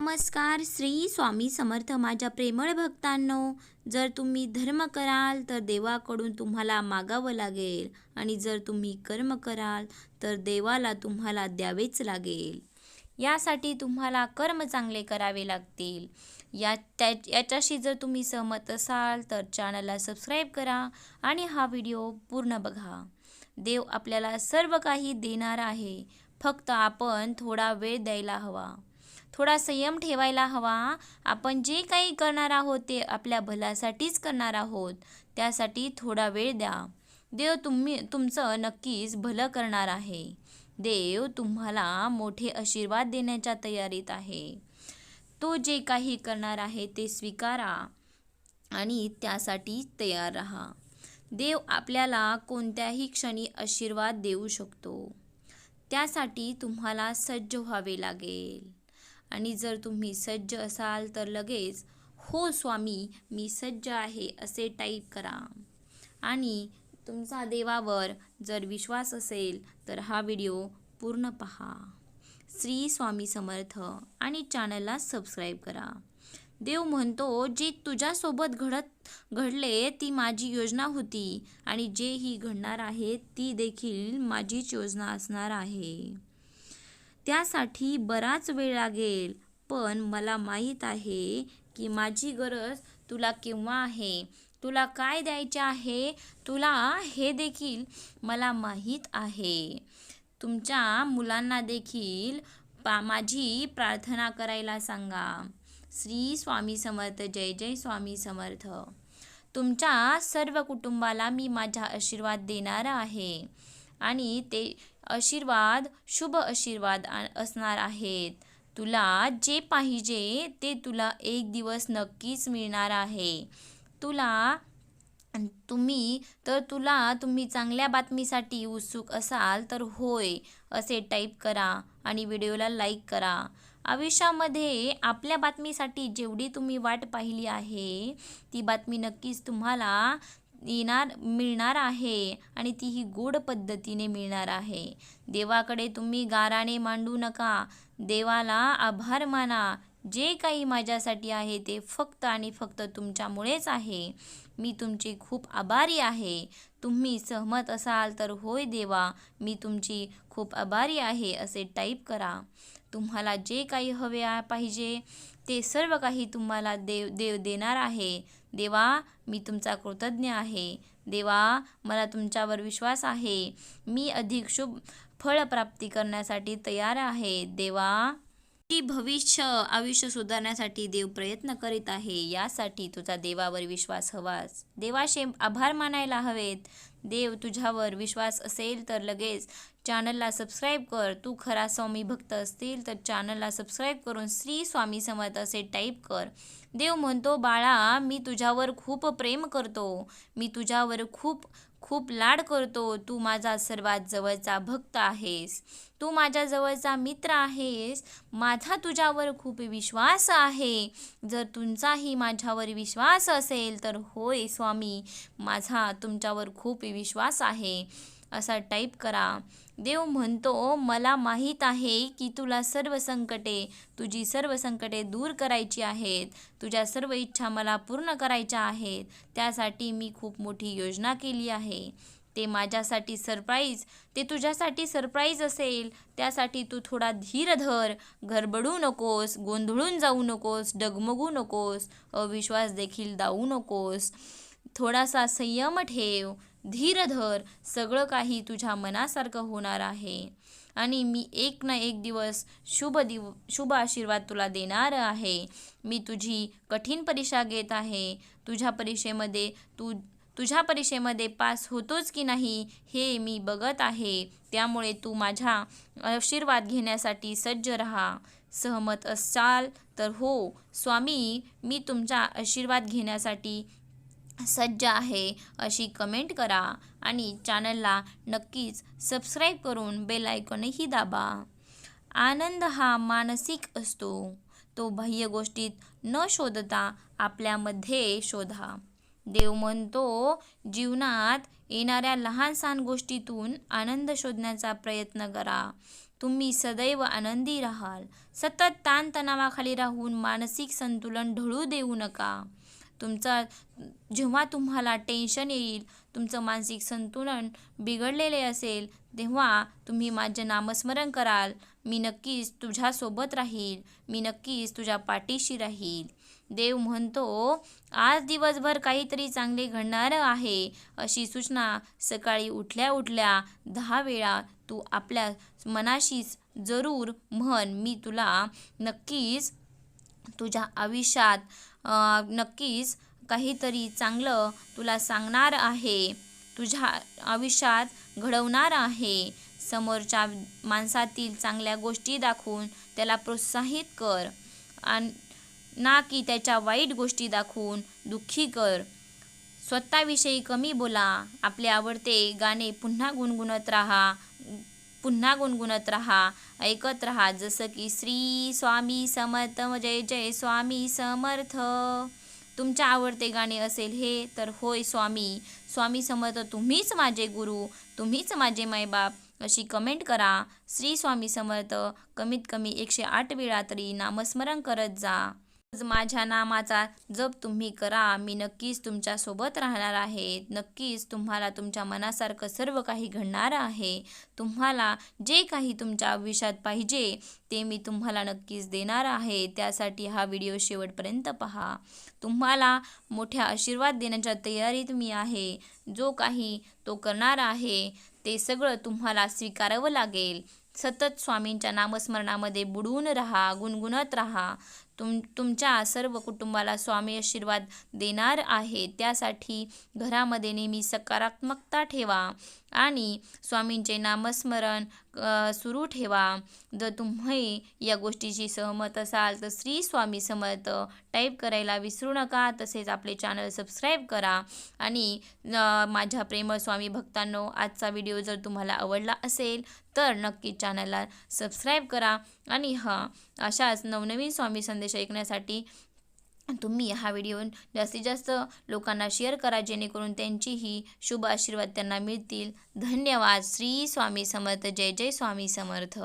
नमस्कार श्री स्वामी समर्थ माझ्या प्रेमळ भक्तांनो. जर तुम्ही धर्म कराल तर देवाकडून तुम्हाला मागावं लागेल. आणि जर तुम्ही कर्म कराल तर देवाला तुम्हाला द्यावेच लागेल. यासाठी तुम्हाला कर्म चांगले करावे लागतील. या त्या याच्याशी जर तुम्ही सहमत असाल तर चॅनलला सबस्क्राईब करा आणि हा व्हिडिओ पूर्ण बघा. देव आपल्याला सर्व काही देणार आहे. फक्त आपण थोडा वेळ द्यायला हवा. थोडा संयम ठेवायला हवा. आपण जे काही करणार आहोत ते आपल्या भल्यासाठीच करणार आहोत. त्यासाठी थोडा वेळ द्या. देव तुम्ही तुमचं नक्कीच भलं करणार आहे. देव तुम्हाला मोठे आशीर्वाद देण्याच्या तयारीत आहे. तो जे काही करणार आहे ते स्वीकारा आणि त्यासाठी तयार राहा. देव आपल्याला कोणत्याही क्षणी आशीर्वाद देऊ शकतो. त्यासाठी तुम्हाला सज्ज व्हावे लागेल. आणि जर तुम्ही सज्ज असाल तर लगेच हो स्वामी मी सज्ज आहे असे टाईप करा. आणि तुमचा देवावर जर विश्वास असेल तर हा व्हिडिओ पूर्ण पहा. श्री स्वामी समर्थ आणि चॅनलला सबस्क्राईब करा. देव म्हणतो जे तुझ्यासोबत घडत घडले ती माझी योजना होती आणि जे ही घडणार आहे ती देखील माझीच योजना असणार आहे. त्यासाठी बराच वेळ लागेल. पण मला माहीत आहे की माझी गरज तुला केव्हा आहे? तुला काय द्यायचे आहे? तुला हे देखील मला माहीत आहे. तुमच्या मुलांना देखील पा माझी प्रार्थना करायला सांगा. श्री स्वामी समर्थ जय जय स्वामी समर्थ. तुमच्या सर्व कुटुंबाला मी माझा आशीर्वाद देणार आहे. आणि ते आशीर्वाद शुभ आशीर्वाद असणार आहेत. तुला जे पाहिजे ते तुला एक दिवस नक्कीच मिळणार आहे. तुला तुम्ही तर तुला तुम्ही चांगल्या बातमीसाठी उत्सुक असाल तर होय असे टाईप करा आणि व्हिडिओला लाईक करा. आयुष्यामध्ये आपल्या बातमीसाठी जेवढी तुम्ही वाट पाहिली आहे ती बातमी नक्कीच तुम्हाला येणार मिळणार आहे आणि तीही गोड पद्धतीने मिळणार आहे. देवाकडे तुम्ही गाराने मांडू नका. देवाला आभार माना. जे काही माझ्यासाठी आहे ते फक्त आणि फक्त तुमच्यामुळेच आहे. मी तुमची खूप आभारी आहे. तुम्ही सहमत असाल तर होय देवा मी तुमची खूप आभारी आहे असे टाईप करा. तुम्हाला जे काही हवे पाहिजे ते सर्व काही तुम्हाला देव देव देणार आहे. देवा मी तुमचा कृतज्ञ आहे. देवा मला तुमच्यावर विश्वास आहे. मी अधिक शुभ फळप्राप्ती करण्यासाठी तयार आहे. देवा की भविष्य आयुष्य सुधारण्यासाठी देव प्रयत्न करीत आहे. यासाठी तुझा देवावर विश्वास हवाच देवाशे आभार मानायला हवेत. देव तुझ्यावर विश्वास असेल तर लगेच चॅनलला सबस्क्राईब कर. तू खरा स्वामी भक्त असतील तर चॅनलला सबस्क्राईब करून श्री स्वामी समर्थ असे टाईप कर. देव म्हणतो बाळा मी तुझ्यावर खूप प्रेम करतो. मी तुझ्यावर खूप खूप लाड करतो. तू माझा सर्वात जवळचा भक्त आहेस. तू माझ्या जवळचा मित्र आहेस. माझा तुझ्यावर खूप विश्वास आहे. जर तुमचाही माझ्यावर विश्वास असेल तर होय स्वामी माझा तुमच्यावर खूप विश्वास आहे. असा टाईप करा. देव म्हणतो मला माहीत आहे की तुला सर्व संकटे तुझी सर्व संकटे दूर करायची आहेत. तुझ्या सर्व इच्छा मला पूर्ण करायच्या आहेत. त्यासाठी मी खूप मोठी योजना केली आहे. ते माझ्यासाठी सरप्राईज ते तुझ्यासाठी सरप्राईज असेल. त्यासाठी तू थोडा धीर धर. घरबडू नकोस गोंधळून जाऊ नकोस डगमगू नकोस अविश्वास देखील दावू नकोस. थोडासा संयम ठेव. धीर धर सगळं काही तुझ्या मनासारखं होणार आहे. आणि मी एक ना एक दिवस शुभ दिव शुभ आशीर्वाद तुला देणार आहे. मी तुझी कठीण परीक्षा घेत आहे. तुझ्या परीक्षेमध्ये तू तुझ्या परीक्षेमध्ये पास होतोच की नाही हे मी बघत आहे. त्यामुळे तू माझ्या आशीर्वाद घेण्यासाठी सज्ज राहा. सहमत असाल तर हो. स्वामी मी तुमचा आशीर्वाद घेण्यासाठी सज्ज आहे अशी कमेंट करा आणि चॅनलला नक्कीच सबस्क्राईब करून बेल आयकॉनही दाबा. आनंद हा मानसिक असतो. तो बाह्य गोष्टीत न शोधता आपल्यामध्ये शोधा. देव म्हणतो जीवनात येणाऱ्या लहान सहान गोष्टीतून आनंद शोधण्याचा प्रयत्न करा. तुम्ही सदैव आनंदी राहाल. सतत ताणतणावाखाली राहून मानसिक संतुलन ढळू देऊ नका. तुमचा जेव्हा तुम्हाला टेन्शन येईल तुमचं मानसिक संतुलन बिघडलेले असेल तेव्हा तुम्ही माझे नामस्मरण कराल. मी नक्कीच तुझ्यासोबत राहील. मी नक्कीच तुझ्या पाठीशी राहील. देव म्हणतो आज दिवसभर काहीतरी चांगले घडणार आहे. अशी सूचना सकाळी उठल्या उठल्या दहा वेळा तू आपल्या मनाशीच जरूर म्हण. मी तुला नक्कीच तुझ्या आयुष्यात नक्कीच काहीतरी चांगलं तुला सांगणार आहे. तुझ्या आयुष्यात घडवणार आहे. समोरच्या माणसातील चांगल्या गोष्टी दाखवून त्याला प्रोत्साहित कर. आणि ना की त्याच्या वाईट गोष्टी दाखवून दुःखी कर. स्वतःविषयी कमी बोला. आपले आवडते गाणे पुन्हा गुणगुणत राहा. पुन्हा गुणगुणत राहा ऐकत राहा जसं की श्री स्वामी समर्थ जय जय स्वामी समर्थ. तुमच्या आवडते गाणे असेल हे तर होय स्वामी. स्वामी समर्थ तुम्हीच माझे गुरु तुम्हीच माझे मायबाप अशी कमेंट करा. श्री स्वामी समर्थ कमीत कमी एकशे आठ वेळा तरी नामस्मरण करत जा. आज माझ्या नामाचा जप तुम्ही करा. मी नक्कीच तुमच्यासोबत राहणार आहे. नक्कीच तुम्हाला तुमच्या मनासारखं सर्व काही घडणार आहे. तुम्हाला जे काही तुमच्या आयुष्यात पाहिजे ते मी तुम्हाला नक्कीच देणार आहे. त्यासाठी हा व्हिडिओ शेवटपर्यंत पहा. तुम्हाला मोठ्या आशीर्वाद देण्याच्या तयारीत मी आहे. जो काही तो करणार आहे ते सगळं तुम्हाला स्वीकारावं लागेल. सतत स्वामींच्या नामस्मरणामध्ये बुडून राहा गुणगुणत राहा. तुम तुमच्या सर्व कुटुंबाला स्वामी आशीर्वाद देणार आहे. त्यासाठी घरामध्ये नेहमी सकारात्मकता ठेवा आणि स्वामींचे नामस्मरण सुरू ठेवा. जर तुम्ही या गोष्टीशी सहमत असाल तर श्री स्वामी समर्थ टाईप करायला विसरू नका. तसेच आपले चॅनल सबस्क्राईब करा आणि माझ्या प्रेमळ स्वामी भक्तांनो आजचा व्हिडिओ जर तुम्हाला आवडला असेल तर नक्की चॅनलला सबस्क्राईब करा. आणि हा अशाच नवनवीन स्वामी संदेश ऐकण्यासाठी तुम्ही हा व्हिडिओ जास्तीत जास्त लोकांना शेअर करा जेणेकरून त्यांचीही शुभ आशीर्वाद त्यांना मिळतील. धन्यवाद. श्री स्वामी समर्थ. जय जय स्वामी समर्थ.